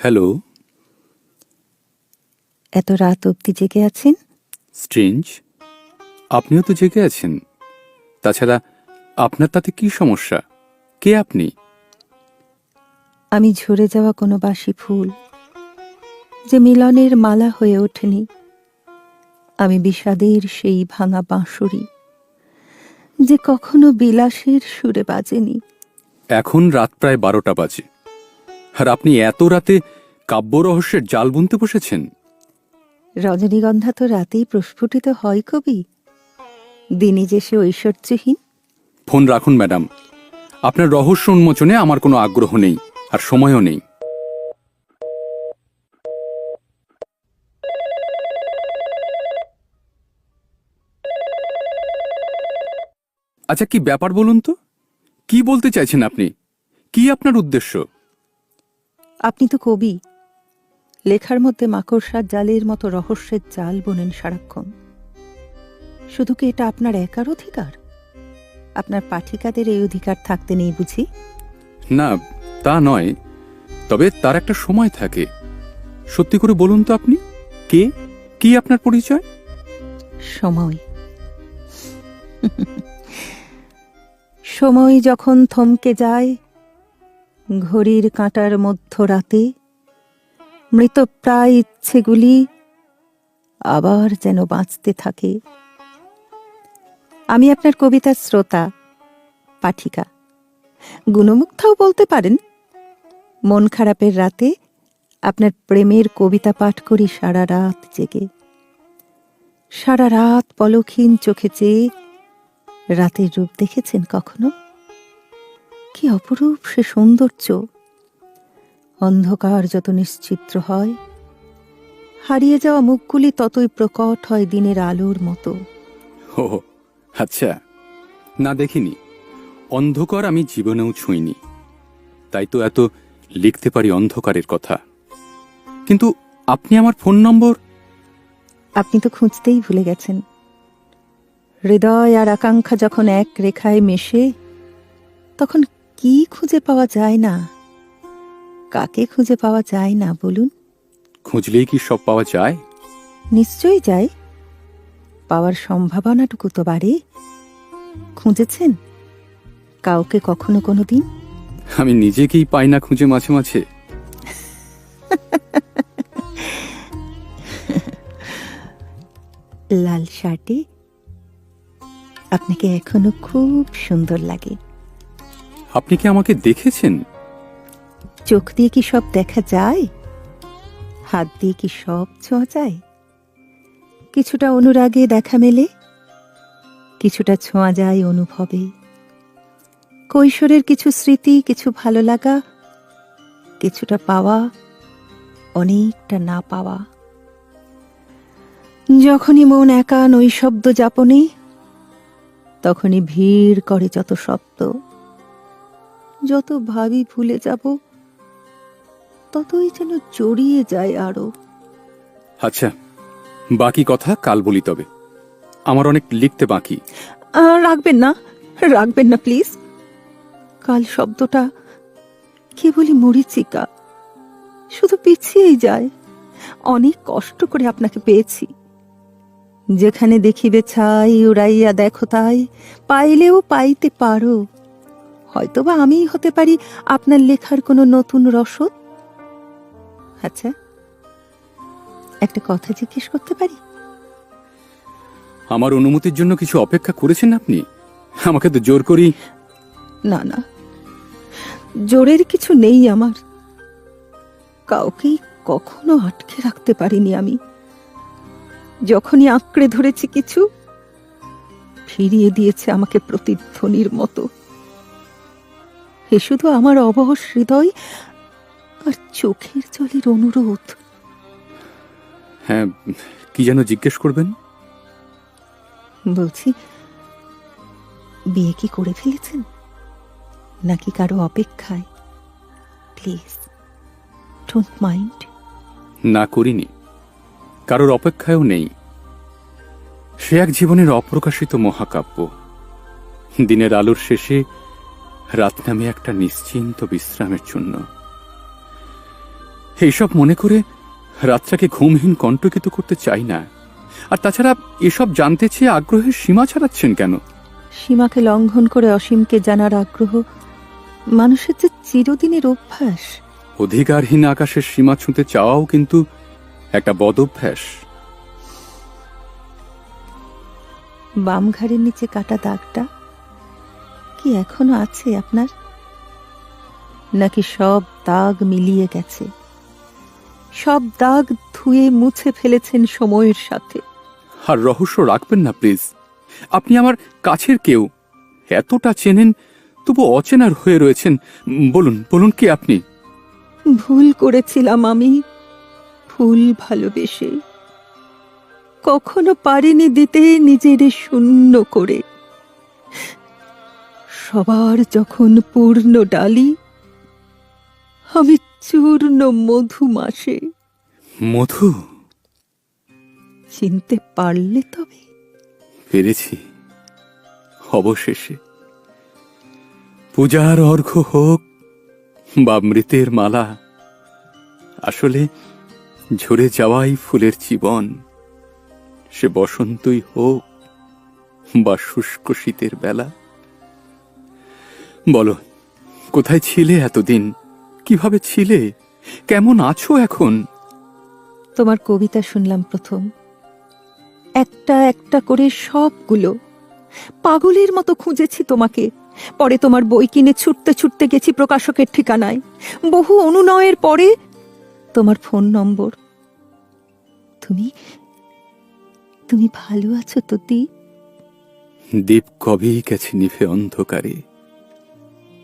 Hello এত রাত অবধি জেগে আছেন? স্ট্রেঞ্জ আপনিও তো জেগে আছেন। তাছাড়া আপনার তাতে কি সমস্যা? কে আপনি? আমি ঝরে যাওয়া কোনো বাসি ফুল যে মিলনের মালা হয়ে ওঠেনি। আমি বিষাদের সেই ভাঙা বাঁশরি যে কখনো বিলাসের সুরে বাজেনি। এখন রাত প্রায় বারোটা বাজে। আর আপনি এত রাতে কাব্য রহস্যের জাল বুনতে বসেছেন? রজনীগন্ধা তো রাতেই প্রস্ফুটিত হয় কবি। দিনে যে সে ঐশ্বর্যহীন। ফোন রাখুন ম্যাডাম। আপনার রহস্য উন্মোচনে আমার কোনো আগ্রহ নেই আর সময়ও নেই। আচ্ছা কি ব্যাপার বলুন তো? কি বলতে চাইছেন আপনি? কি আপনার উদ্দেশ্য? আপনি তো কবি। লেখার মধ্যে মাকড়সার জালের মতো রহস্যের জাল বোনেন সারাক্ষণ। শুধু কি এটা আপনার একার অধিকার? আপনার পাঠিকাদের এই অধিকার থাকতে নেই বুঝি? না তা নয়। তবে তার একটা সময় থাকে। সত্যি করে বলুন তো আপনি কে? কি আপনার পরিচয়? সময়। সময় যখন থমকে যায় ঘড়ির কাঁটার মধ্যরাতে মৃতপ্রায় ইচ্ছেগুলি আবার যেন বাঁচতে থাকে। আমি আপনার কবিতার শ্রোতা, পাঠিকা। গুণমুগ্ধাও বলতে পারেন। মন খারাপের রাতে আপনার প্রেমের কবিতা পাঠ করি সারা রাত জেগে। সারা রাত পলক্ষীন চোখে চেয়ে রাতের রূপ দেখেছেন কখনো? কি অপরূপ সে সৌন্দর্য অন্ধকার যত নিশ্চিত্র হয় হারিয়ে যাওয়া মুখগুলি ততই প্রকট হয় দিনের আলোর মতো। ও আচ্ছা না দেখিনি অন্ধকার আমি জীবনেও ছুঁইনি। তাই তো এত লিখতে পারি অন্ধকারের কথা। কিন্তু আপনি আমার ফোন নম্বর? আপনি তো খুঁজতেই ভুলে গেছেন। হৃদয় আর আকাঙ্ক্ষা যখন এক রেখায় মেশে তখন কি খুঁজে পাওয়া যায় না? কাকে খুঁজে পাওয়া যায় না বলুন? খুঁজলেই কি সব পাওয়া যায়? নিশ্চয়ই যায়। পাওয়ার সম্ভাবনাটুকু তো বাড়ে। খুঁজেছেন? কাউকে কখনো কোনো দিন আমি নিজেকেই পাই না খুঁজে মাঝে মাঝে। লাল শার্টে আপনাকে এখনও খুব সুন্দর লাগে। আপনি কি আমাকে দেখেছেন? চোখ দিয়ে কি সব দেখা যায়? হাত দিয়ে কি সব ছোঁয়া যায়? কিছুটা অনুরাগে দেখা মেলে, কিছুটা ছোঁয়া যায় অনুভবে। কৈশোরের কিছু স্মৃতি, কিছু ভালো লাগা, কিছুটা পাওয়া, অনেকটা না পাওয়া। যখনই মন একা নৈশব্দ যাপনে, তখনই ভিড় করে যত শব্দ। যত ভাবি ভুলে যাব ততই যেন জড়িয়ে যায় আরও। আচ্ছা বাকি কথা কাল বলি তবে। আমার অনেক লিখতে বাকি। রাখবেন না রাখবেন না প্লিজ। কাল শব্দটা কেবলই মরিচিকা শুধু পিছিয়েই যায়। অনেক কষ্ট করে আপনাকে পেয়েছি। যেখানে দেখিবে ছাই উড়াইয়া দেখো তাই পাইলেও পাইতে পারো। হয়তোবা আমিই হতে পারি আপনার লেখার কোনো নতুন রসদ? আচ্ছা একটা কথা জিজ্ঞেস করতে পারি? আমার অনুমতির জন্য কিছু অপেক্ষা করেছেন আপনি? আমাকে তো জোর করি না না জোরের কিছু নেই আমার। কাউকেই কখনো আটকে রাখতে পারিনি আমি। যখনই আঁকড়ে ধরেছি কিছু ফিরিয়ে দিয়েছে আমাকে প্রতিধ্বনির মতো। এ শুধু আমার অবহস হৃদয় আর চোখের জলের অনুরোধ। হ্যাঁ কি যেন জিজ্ঞেস করবেন? বলছি বিয়ে কি করে ফেলেছেন? নাকি কারও অপেক্ষায়? প্লিজ ডোন্ট মাইন্ড না করিনি। কারোর অপেক্ষায়ও নেই। সে এক জীবনের অপ্রকাশিত মহাকাব্য। দিনের আলোর শেষে রাত নামে একটা নিশ্চিন্ত বিশ্রামের জন্য। এইসব মনে করে রাতটাকে ঘুমহীন কণ্টকিত করতে চাই না। আর তাছাড়া এসব জানতে চেয়ে আগ্রহের সীমা ছাড়াচ্ছেন কেন? সীমাকে লঙ্ঘন করে অসীমকে জানার আগ্রহ মানুষের যে চিরদিনের অভ্যাস। অধিকারহীন আকাশের সীমা ছুঁতে চাওয়াও কিন্তু একটা বদভ্যাস বাম ঘাড়ের নিচে কাটা দাগটা কি এখনও আছে আপনার? নাকি সব দাগ মিলিয়ে গেছে? সব দাগ ধুয়ে মুছে ফেলেছেন সময়ের সাথে। আর রহস্য রাখবেন না প্লিজ। আপনি আমার কাছের কেউ। এতটা চেনেন তবু অচেনার হয়ে রয়েছেন। বলুন বলুন কি আপনি? ভুল করেছিলাম আমি। ভুল ভালোবেসে। কখনো পারিনি দিতে নিজের শূন্য করে। সবার যখন পূর্ণ ডালি আমি চূর্ণ মধু মাসে। মধু? চিনতে পারলে তবে। পেরেছি। অবশেষে। পূজার অর্ঘ্য হোক বা মৃতের মালা আসলে ঝরে যাওয়াই ফুলের জীবন। সে বসন্তই হোক বা শুষ্ক শীতের বেলা। বলো কোথায় ছিলে এতদিন? কীভাবে ছিলে? কেমন আছো এখন? তোমার কবিতা শুনলাম প্রথম। একটা একটা করে সবগুলো। পাগলের মতো খুঁজেছি তোমাকে। পরে তোমার বই কিনে ছুটতে ছুটতে গেছি প্রকাশকের ঠিকানায়। বহু অনুনয়ের পরে তোমার ফোন নম্বর। তুমি তুমি ভালো আছো তো দি দ্বীপ কবেই গেছে নিভে অন্ধকারে।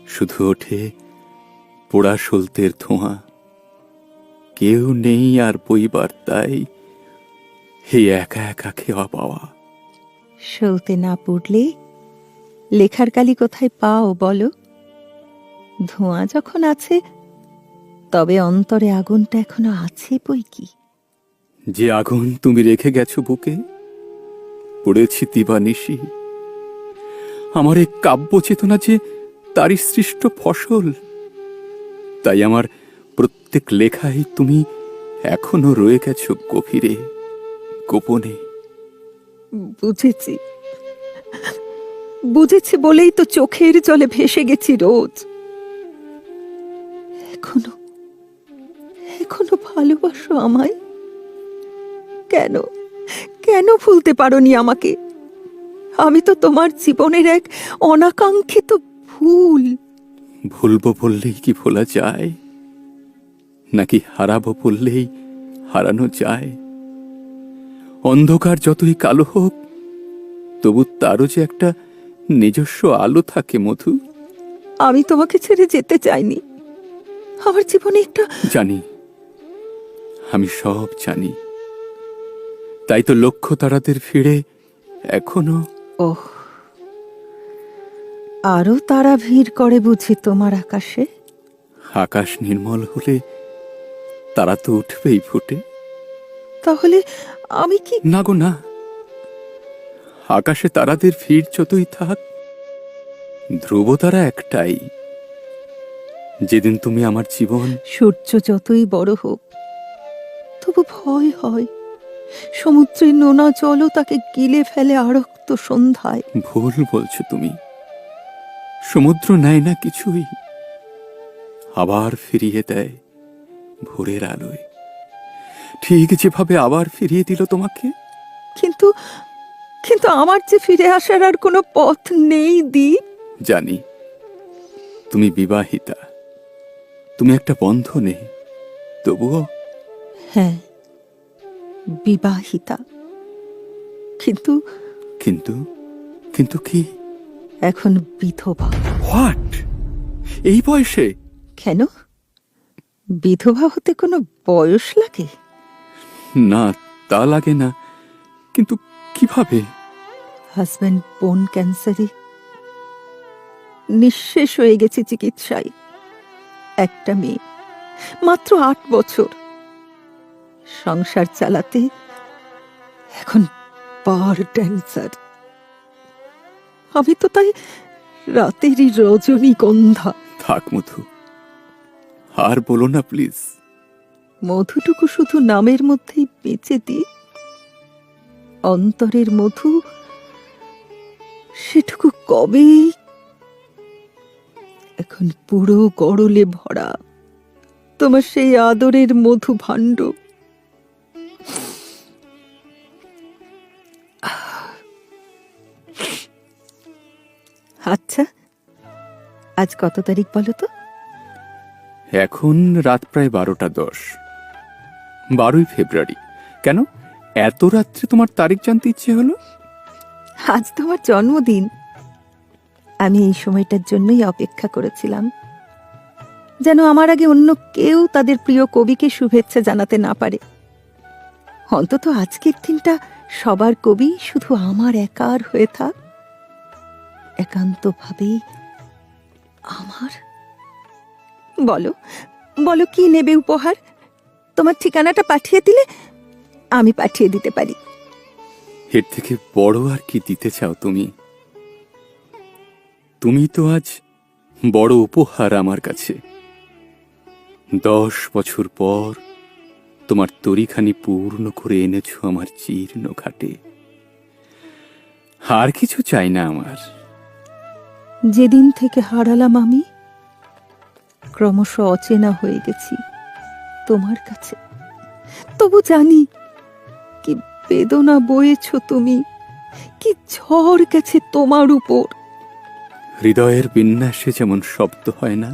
শুধু ওঠে পোড়া সলতের ধোঁয়া। কেউ নেই আর বইবার তাই হে একা একা খেওয়া পাওয়া। সলতে না পড়লে লেখার কালি কোথায় পাও বলো? ধোঁয়া যখন আছে তবে অন্তরে আগুনটা এখনও আছে বই কি? যে আগুন তুমি রেখে গেছো বুকে পড়েছি দিবানিশি আমার এই কাব্য চেতনা যে তারই সৃষ্ট ফসল। তাই আমার প্রত্যেক লেখায় তুমি এখনও রয়ে গেছো গভীরে, গোপনে। বুঝেছি। বুঝেছি বলেই তো চোখের জলে ভেসে গেছি রোজ। এখনও এখনও ভালোবাসো আমায়? কেন কেন ভুলতে পারোনি আমাকে? আমি তো তোমার জীবনের এক অনাকাঙ্ক্ষিত ভুল ভুলবো বললেই কি ভোলা যায়? নাকি হারাবো বললেই হারানো যায়? অন্ধকার যতই কালো হোক তবু তারও যে একটা নিজস্ব আলো থাকে মধু। আমি তোমাকে ছেড়ে যেতে চাইনি। আমার জীবনে একটা জানি। আমি সব জানি। তাই তো লক্ষ্য তারাদের ফিরে এখনও ওহ আরও তারা ভিড় করে বুঝি তোমার আকাশে? আকাশ নির্মল হলে তারা তো উঠবেই ফুটে তাহলে আমি কি না গো না। আকাশে তারাদের ভিড় যতই থাক ধ্রুব তারা একটাই। যেদিন তুমি আমার জীবন সূর্য যতই বড় হোক তবু ভয় হয়। সমুদ্রের নোনা জলও তাকে গিলে ফেলে আরক্ত সন্ধ্যায়। ভুল বলছো তুমি। সমুদ্র নেয় না কিছুই। আবার ফিরিয়ে দেয় ভোরের আলোয়। ঠিক যেভাবে আবার ফিরিয়ে দিল তোমাকে? কিন্তু কিন্তু আমার যে ফিরে আসার আর কোনো পথ নেই দি। জানি তুমি বিবাহিতা। তুমি একটা বন্ধনে। তবুও হ্যাঁ বিবাহিতা। কিন্তু কিন্তু কিন্তু কি? এখন বিধবা। হোয়াট এই বয়সে? কেন? বিধবা হতে কোনো বয়স লাগে? না তা লাগে না। কিন্তু কীভাবে? হাজব্যান্ড বোন ক্যান্সারে নিঃশেষ হয়ে গেছে চিকিৎসায়। একটা মেয়ে মাত্র আট বছর। সংসার চালাতে এখন পার ড্যান্সার আমি তো তাই রাতেরই রজনীগন্ধা থাক মধু আর বলো না প্লিজ। মধুটুকু শুধু নামের মধ্যেই বেঁচে দিই অন্তরের মধু সেটুকু কবেই এখন পুরো গড়লে ভরা। তোমার সেই আদরের মধু ভাণ্ড আচ্ছা আজ কত তারিখ বলো তো? এখন রাত প্রায় বারোটা দশ। বারোই ফেব্রুয়ারি। কেন? এত রাত্রে তোমার তারিখ জানতে ইচ্ছে হলো? আজ তোমার জন্মদিন। আমি এই সময়টার জন্যই অপেক্ষা করেছিলাম। যেন আমার আগে অন্য কেউ তাদের প্রিয় কবিকে শুভেচ্ছা জানাতে না পারে। অন্তত আজকের দিনটা সবার কবি শুধু আমার একার হয়ে থাক। একান্তভাবেই আমার? বলো বলো কি নেবে উপহার? তোমার ঠিকানাটা পাঠিয়ে দিলে আমি পাঠিয়ে দিতে পারি। এর থেকে বড় আর কি দিতে চাও তুমি? তুমি তো আজ বড় উপহার আমার কাছে। দশ বছর পর তোমার তরিখানি পূর্ণ করে এনেছো আমার জীর্ণ ঘাটে। আর কিছু চাই না আমার। যেদিন থেকে হারালাম আমি, ক্রমশ অচেনা হয়ে গেছি তোমার কাছে। তবু জানি কি বেদনা বয়েছ তুমি, কি ঝড় গেছে তোমার উপর। হৃদয়ের বিন্যাসে যেমন শব্দ হয় না,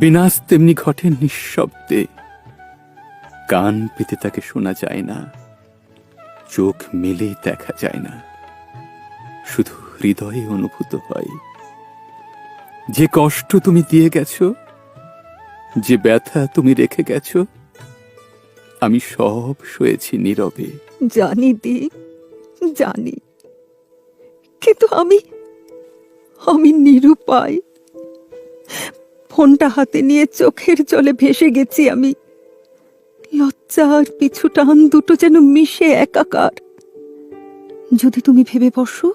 বিনাশ তেমনি ঘটে নিঃশব্দে। কান পেতে তাকে শোনা যায় না, চোখ মেলে দেখা যায় না, শুধু হৃদয়ে অনুভূত হয়। যে কষ্ট তুমি দিয়ে গেছো, যে ব্যথা তুমি রেখে গেছো, আমি সব সয়েছি নীরবে। জানি দি, জানি। কিন্তু আমি আমি নিরুপায়। ফোনটা হাতে নিয়ে চোখের জলে ভেসে গেছি আমি। লজ্জা আর পিছু টান দুটো যেন মিশে একাকার। যদি তুমি ভেবে বসো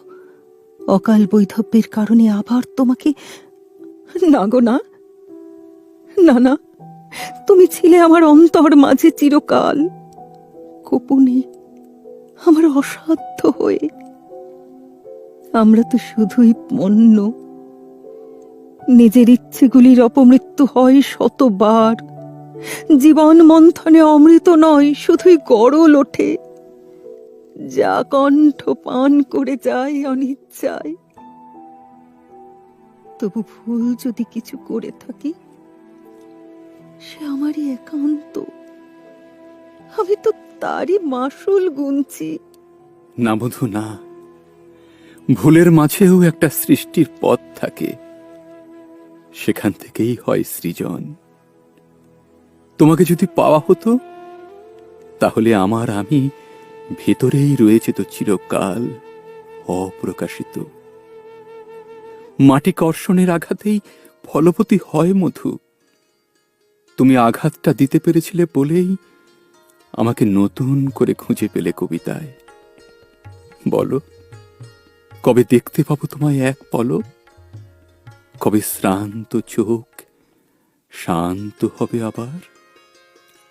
অকাল বৈধব্যের কারণে আবার তোমাকে না গো, না। না না। তুমি ছিলে আমার অন্তর মাঝে চিরকাল। গোপনে আমার অসাধ্য হয়ে। আমরা তো শুধুই পণ্য নিজের ইচ্ছেগুলির অপমৃত্যু হয় শতবার। জীবন মন্থনে অমৃত নয়, শুধুই গড়ল ওঠে। যা কণ্ঠ পান করে যায় অনিচ্ছায়। তবু ভুল যদি কিছু করে থাকি, সে আমারই একান্ত। আমি তো তারই মাসুল গুনছি। না বধু, না। ভুলের মাঝেও একটা সৃষ্টির পথ থাকে। সেখান থেকেই হয় সৃজন। তোমাকে যদি পাওয়া হতো, তাহলে আমার আমি ভেতরেই রয়েছে তো চিরকাল অপ্রকাশিত। মাটি কর্ষণের আঘাতেই ফলবতী হয় মধু। তুমি আঘাতটা দিতে পেরেছিলে বলেই আমাকে নতুন করে খুঁজে পেলে কবিতায়। বলো, কবে দেখতে পাবো তোমায় এক পলক? কবে শ্রান্ত চোখ শান্ত হবে আবার?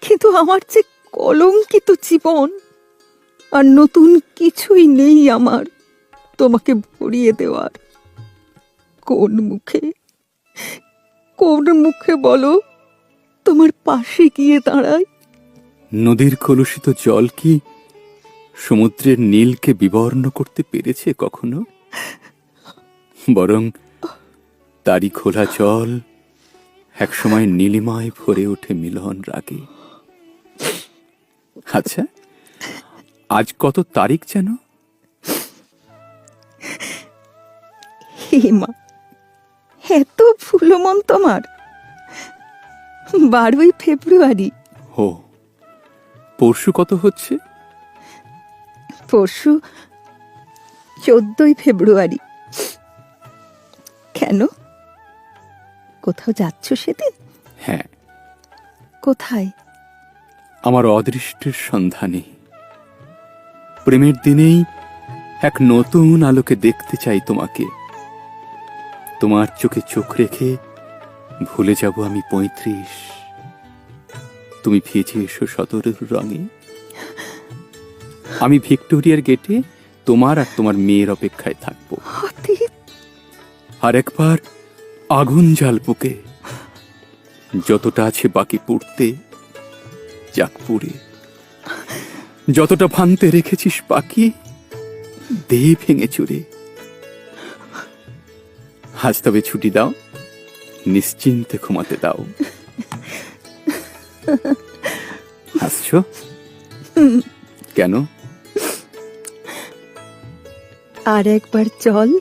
কিন্তু আমার যে কলঙ্কিত জীবন আর নতুন কিছুই নেই আমার। তোমাকে ভরিয়ে দেওয়ার। কোন মুখে? কোন মুখে বলো? তোমার পাশে গিয়ে দাঁড়ায় নদীর কলুষিত জল কি সমুদ্রের নীলকে বিবর্ণ করতে পেরেছে কখনো? বরং তারই খোলা জল একসময় নীলিমায় ভরে ওঠে মিলন রাগে। আচ্ছা আজ কত তারিখ যেন? হে মা এত ফুলো মন তোমার। বারোই ফেব্রুয়ারি। ও পরশু কত হচ্ছে? পরশু চোদ্দই ফেব্রুয়ারি। কেন? কোথাও যাচ্ছ সেদিন? হ্যাঁ। কোথায়? আমার অদৃষ্টের সন্ধানে। প্রেমের দিনেই এক নতুন আলোকে দেখতে চাই তোমাকে। তোমার চোখে চোখ রেখে ভুলে যাব আমি পঁয়ত্রিশ। তুমি ভিজে এসো সদরের রঙে। আমি ভিক্টোরিয়ার গেটে তোমার আর তোমার মেয়ের অপেক্ষায় থাকব। আর একবার আগুন জাল বুকে। যতটা আছে বাকি পুড়তে যাক পুড়ে। যতটা ভাঙতে রেখেছিস বাকি দে ভেঙে চুরে। আজ তবে ছুটি দাও, নিশ্চিন্তে ঘুমাতে দাও। হাসছো? কেন? আর একবার চল,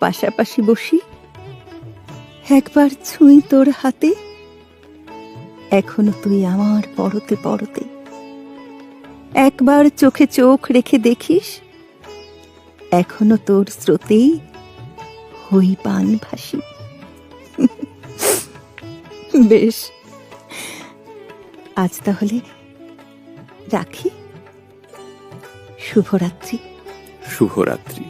পাশাপাশি বসি। একবার ছুঁই তোর হাতে, এখনও তুই আমার পরতে পরতে। একবার চোখে চোখ রেখে দেখিস, এখনও তোর স্রোতেই হই পান ভাসি। বেশ, আজ তাহলে রাখি। শুভরাত্রি। শুভরাত্রি।